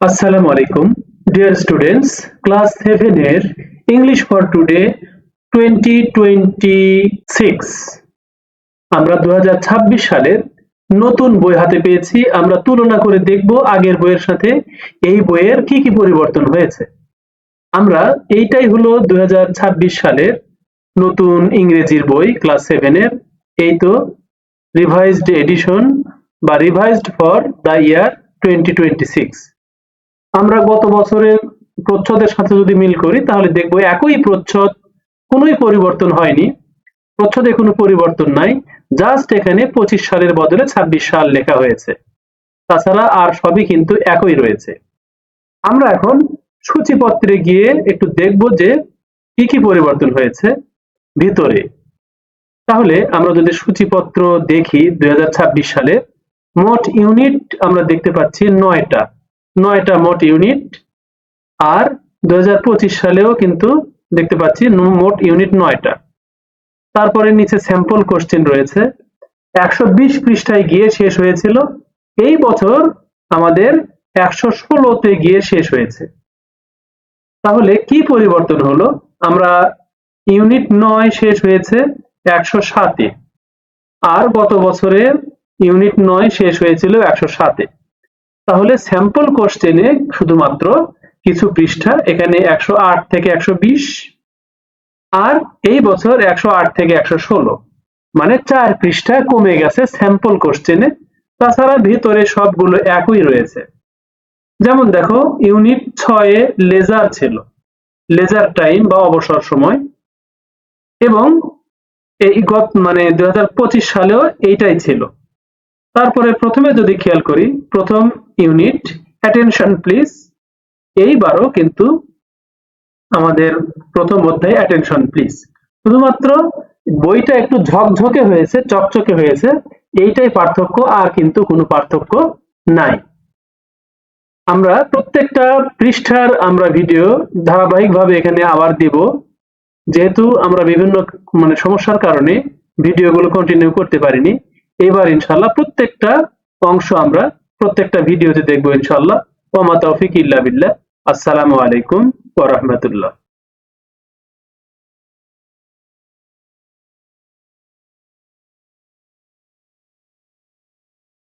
আসসালামু আলাইকুম dear students class seven এর English for today twenty twenty six আমরা দু হাজার ছাব্বিশ সালের নতুন বই হাতে পেয়েছি। আমরা তুলনা করে দেখব আগের বইয়ের সাথে এই বইয়ের কি কি পরিবর্তন হয়েছে। আমরা এইটাই হলো দু হাজার ছাব্বিশ সালের নতুন ইংরেজির বই ক্লাস সেভেনের এই তো রিভাইজড এডিশন বা revised for the year twenty twenty six আমরা গত বছরের প্রচ্ছদের সাথে যদি মিল করি, তাহলে দেখব একই প্রচ্ছদ কোনোই পরিবর্তন হয়নি। প্রচ্ছদে কোনো পরিবর্তন নাই জাস্ট এখানে পঁচিশ সালের বদলে ছাব্বিশ সাল লেখা হয়েছে। তাছাড়া আর সবই কিন্তু একই রয়েছে। আমরা এখন সূচিপত্রে গিয়ে একটু দেখব যে কি কি পরিবর্তন হয়েছে ভিতরে। তাহলে আমরা যদি সূচিপত্র দেখি দুই হাজার ছাব্বিশ সালে, মোট ইউনিট আমরা দেখতে পাচ্ছি নয়টা। নয়টা মোট ইউনিট আর দু হাজার পঁচিশ সালেও কিন্তু দেখতে পাচ্ছি মোট ইউনিট নয়টা। তারপরে নিচে স্যাম্পল কোশ্চেন রয়েছে। একশো বিশ পৃষ্ঠায় গিয়ে শেষ হয়েছিল। এই বছর আমাদের একশো ষোলোতে গিয়ে শেষ হয়েছে। তাহলে কি পরিবর্তন হলো? আমরা ইউনিট নয় শেষ হয়েছে একশো সাতে। আর গত বছরে ইউনিট নয় শেষ হয়েছিল একশো সাতে। তাহলে স্যাম্পল কোশ্চেনে শুধুমাত্র কিছু পৃষ্ঠা, এখানে একশো আট থেকে একশো বিশ আর এই বছর একশো আট থেকে একশো ষোলো। মানে চার পৃষ্ঠা কমে গেছে স্যাম্পল কোশ্চেনে তাছাড়া ভিতরে সবগুলো একই রয়েছে। যেমন দেখো ইউনিট ছয়ে লেজার ছিল। লেজার টাইম বা অবসর সময়। এবং এই গত মানে দু হাজার পঁচিশ সালেও এইটাই ছিল। তারপরে প্রথমে যদি খেয়াল করি, প্রথম ইউনিট অ্যাটেনশন প্লিজ এইবারও কিন্তু আমাদের প্রথম অধ্যায় অ্যাটেনশন প্লিজ শুধুমাত্র বইটা একটু ঝকঝকে হয়েছে, চকচকে হয়েছে, এইটাই পার্থক্য, আর কিন্তু কোনো পার্থক্য নাই। আমরা প্রত্যেকটা পৃষ্ঠার আমরা ভিডিও ধারাবাহিকভাবে এখানে আবার দিব। যেহেতু আমরা বিভিন্ন মানে সমস্যার কারণে ভিডিওগুলো কন্টিনিউ করতে পারিনি। এবার ইনশাল্লাহ প্রত্যেকটা অংশ আমরা প্রত্যেকটা ভিডিওতে দেখব ইনশাল্লাহ ওমা তৌফিক ইল্লা বিল্লাহ। আসসালামু আলাইকুম ওয়া রাহমাতুল্লাহ।